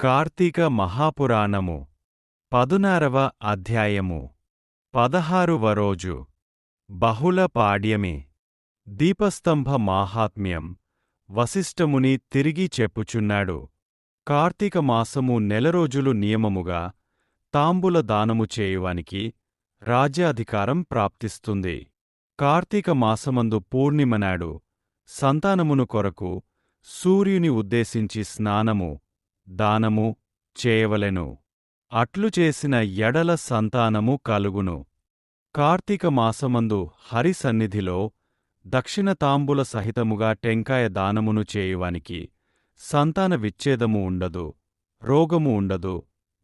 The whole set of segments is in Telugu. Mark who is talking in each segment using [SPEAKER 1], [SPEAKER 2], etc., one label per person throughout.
[SPEAKER 1] కార్తీక మహాపురాణము. పదునారవ అధ్యాయము. పదహారువ రోజు. బహుళ పాడ్యమి. దీపస్తంభ మాహాత్మ్యం. వశిష్ఠముని తిరిగి చెప్పుచున్నాడు. కార్తీక మాసము నెల రోజులు నియమముగా తాంబుల దానము చేయువానికి రాజ్యాధికారం ప్రాప్తిస్తుంది. కార్తీక మాసమందు పూర్ణిమనాడు సంతానమును కొరకు సూర్యుని ఉద్దేశించి స్నానము దానము చేయవలెను. అట్లు చేసిన ఎడల సంతానము కలుగును. కార్తీక మాసమందు హరి సన్నిధిలో దక్షిణ సహితముగా టెంకాయ దానమును చేయువానికి సంతాన విచ్ఛేదము ఉండదు రోగము ఉండదు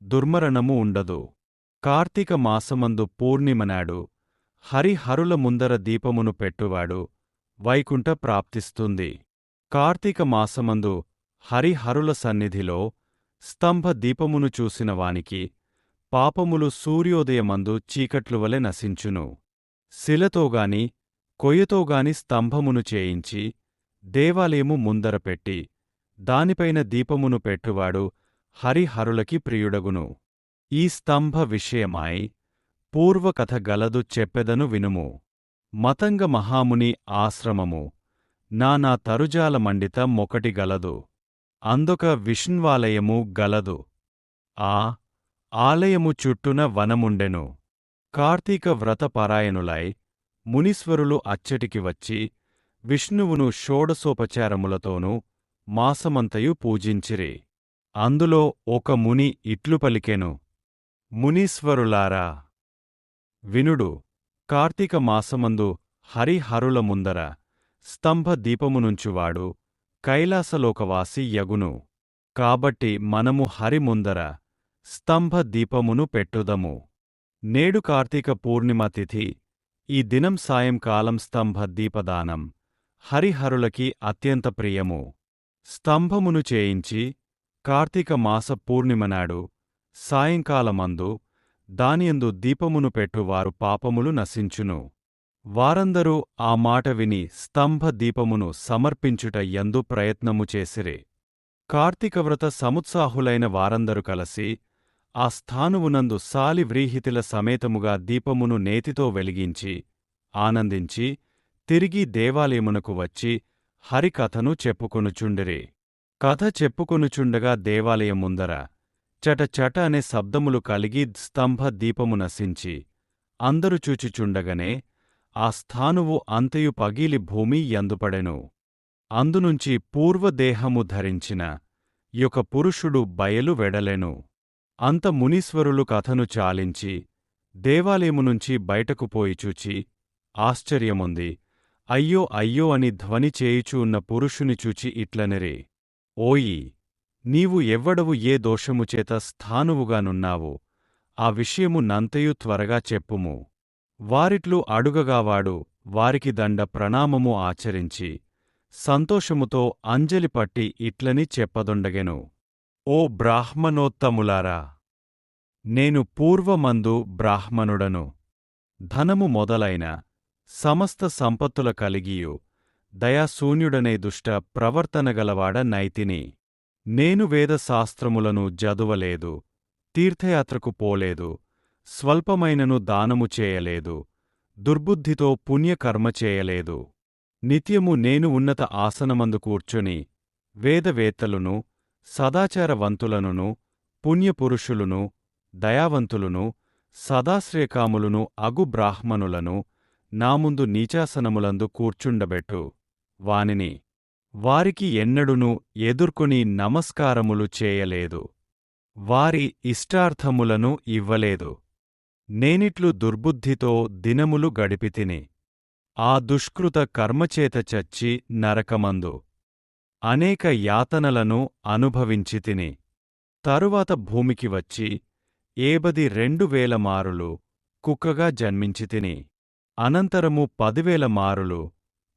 [SPEAKER 1] దుర్మరణము ఉండదు. కార్తీక మాసమందు పూర్ణిమనాడు హరిహరుల ముందర దీపమును పెట్టువాడు వైకుంఠ ప్రాప్తిస్తుంది. కార్తీక మాసమందు హరిహరుల సన్నిధిలో స్తంభ దీపమును చూసిన వానికి పాపములు సూర్యోదయమందు చీకట్లువలె నశించును. శిలతోగాని కొయ్యతోగాని స్తంభమును చేయించి దేవాలయము ముందర పెట్టి దానిపైన దీపమును పెట్టువాడు హరిహరులకి ప్రియుడగును. ఈ స్తంభ విషయమై పూర్వకథ గలదు చెప్పెదను వినుము. మతంగ మహాముని ఆశ్రమము నానా తరుజాల మండిత మొకటి గలదు. అందొక విష్ణ్వాలయము గలదు. ఆ ఆలయము చుట్టున వనముండెను. కార్తీక వ్రతపరాయణులై మునీశ్వరులు అచ్చటికి వచ్చి విష్ణువును షోడసోపచారములతోనూ మాసమంతయు పూజించిరి. అందులో ఒక ముని ఇట్లు పలికెను. మునీశ్వరులారా! వినుడు కార్తీక మాసమందు హరిహరుల ముందర స్తంభ దీపమునుంచువాడు కైలాసలోకవాసి యగును. కాబట్టి మనము హరి ముందర స్తంభ దీపమును పెట్టుదము. నేడు కార్తీక పూర్ణిమ తిథి. ఈ దినం సాయంకాలం స్తంభ దీపదానం. హరిహరులకి అత్యంత ప్రియము. స్తంభమును చేయించి కార్తీక మాస పూర్ణిమనాడు సాయంకాలమందు దానియందు దీపమును పెట్టువారు పాపములు నశించును. వారందరూ ఆ మాట విని స్తంభ దీపమును సమర్పించుట ఎందు ప్రయత్నము చేసిరే. కార్తీకవ్రత సముత్సాహులైన వారందరు కలసి ఆ స్థానువునందు సాలి వ్రీహితిల సమేతముగా దీపమును నేతితో వెలిగించి ఆనందించి తిరిగి దేవాలయమునకు వచ్చి హరికథను చెప్పుకొనుచుండిరి కథ చెప్పుకొనుచుండగా దేవాలయం ముందర చట చట అనే శబ్దములు కలిగి స్తంభ దీపము నశించి అందరు చూచుచుండగనే ఆ స్థానువు అంతయు పగీలి భూమి యందుపడెను. అందునుంచి పూర్వదేహము ధరించిన యొక పురుషుడు బయలు వెడలెను. అంత మునీశ్వరులు కథను చాలించి దేవాలయమునుంచి బయటకు పోయి చూచి ఆశ్చర్యముంది. అయ్యో అయ్యో అని ధ్వని చేయుచూ ఉన్న పురుషుని చూచి ఇట్లనిరి. ఓయి నీవు ఎవ్వడవు ఏ దోషముచేత స్థానువుగానున్నావు? ఆ విషయము నంతయు త్వరగా చెప్పుము. వారిట్లు అడుగగావాడు వారికి దండ ప్రణామము ఆచరించి సంతోషముతో అంజలి పట్టి ఇట్లని చెప్పదొండగెను. ఓ బ్రాహ్మణోత్తములారా నేను పూర్వమందు బ్రాహ్మణుడను. ధనము మొదలైన సమస్త సంపత్తుల కలిగియు దయాశూన్యుడనే దుష్ట ప్రవర్తనగలవాడ నైతిని. నేను వేదశాస్త్రములను జదువలేదు తీర్థయాత్రకు పోలేదు స్వల్పమైనను దానము చేయలేదు దుర్బుద్ధితో పుణ్యకర్మ చేయలేదు. నిత్యము నేను ఉన్నత ఆసనమందు కూర్చుని వేదవేత్తలును సదాచారవంతులనును పుణ్యపురుషులును దయావంతులును సదాశ్రయకాములును అగు బ్రాహ్మణులను నా ముందు నీచాసనములందు కూర్చుండబెట్టు. వానిని వారికి ఎన్నడును ఎదుర్కొని నమస్కారములు చేయలేదు. వారి ఇష్టార్థములను ఇవ్వలేదు. నేనిట్లు దుర్బుద్ధితో దినములు గడిపితిని. ఆ దుష్కృత కర్మచేత చచ్చి నరకమందు అనేక యాతనలను అనుభవించితిని. తరువాత భూమికి వచ్చి ఏబది రెండు వేల మారులు కుక్కగా జన్మించితిని. అనంతరము పదివేల మారులు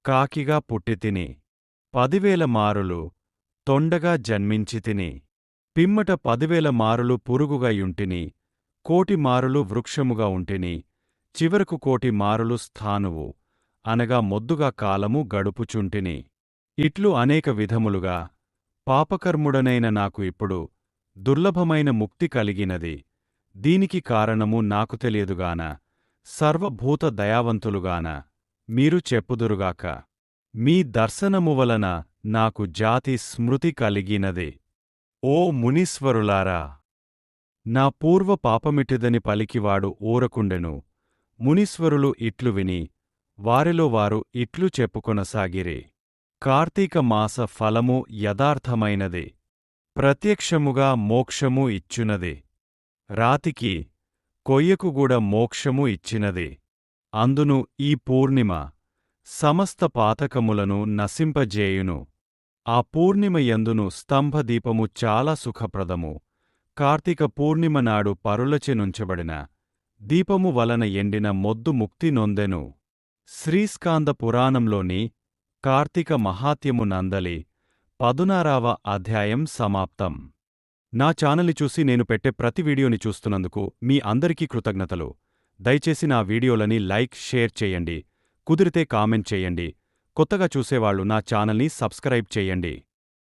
[SPEAKER 1] కాకిగా పుట్టితిని. పదివేల మారులు తొండగా జన్మించితిని. పిమ్మట పదివేల మారులు పురుగుగా యుంటిని. కోటి మారులు వృక్షముగా ఉంటిని చివరకు కోటి మారులు స్థానువు అనగా మొద్దుగా కాలము గడుపుచుంటిని. ఇట్లు అనేక విధములుగా పాపకర్ముడనైన నాకు ఇప్పుడు దుర్లభమైన ముక్తి కలిగినది. దీనికి కారణము నాకు తెలియదుగాన సర్వభూత దయావంతులుగాన మీరు చెప్పుదురుగాక. మీ దర్శనము వలన నాకు జాతి స్మృతి కలిగినది. ఓ మునీశ్వరులారా! నా పూర్వ పాపమిటిదని పలికివాడు ఊరకుండెను. మునీశ్వరులు ఇట్లు విని వారిలో వారు ఇట్లు చెప్పుకొనసాగిరి. కార్తీక మాస ఫలము యథార్థమైనది. ప్రత్యక్షముగా మోక్షము ఇచ్చునది. రాతికి కొయ్యకుగూడ మోక్షము ఇచ్చినది. అందును ఈ పూర్ణిమ సమస్త పాతకములను నశింపజేయును. ఆ పూర్ణిమ యందును స్తంభదీపము చాలా సుఖప్రదము. కార్తీక పూర్ణిమ నాడు పరులచెనుంచబడిన దీపము వలన ఎండిన మొద్దు ముక్తి నొందెను. శ్రీస్కాంద పురాణంలోని కార్తీక మహాత్యము నందలి పదునారావ అధ్యాయం సమాప్తం. నా ఛానల్ని చూసి నేను పెట్టే ప్రతి వీడియోని చూస్తున్నందుకు మీ అందరికీ కృతజ్ఞతలు. దయచేసి నా వీడియోలని లైక్ షేర్ చేయండి. కుదిరితే కామెంట్ చేయండి. కొత్తగా చూసేవాళ్ళు నా ఛానల్ని సబ్స్క్రైబ్ చేయండి.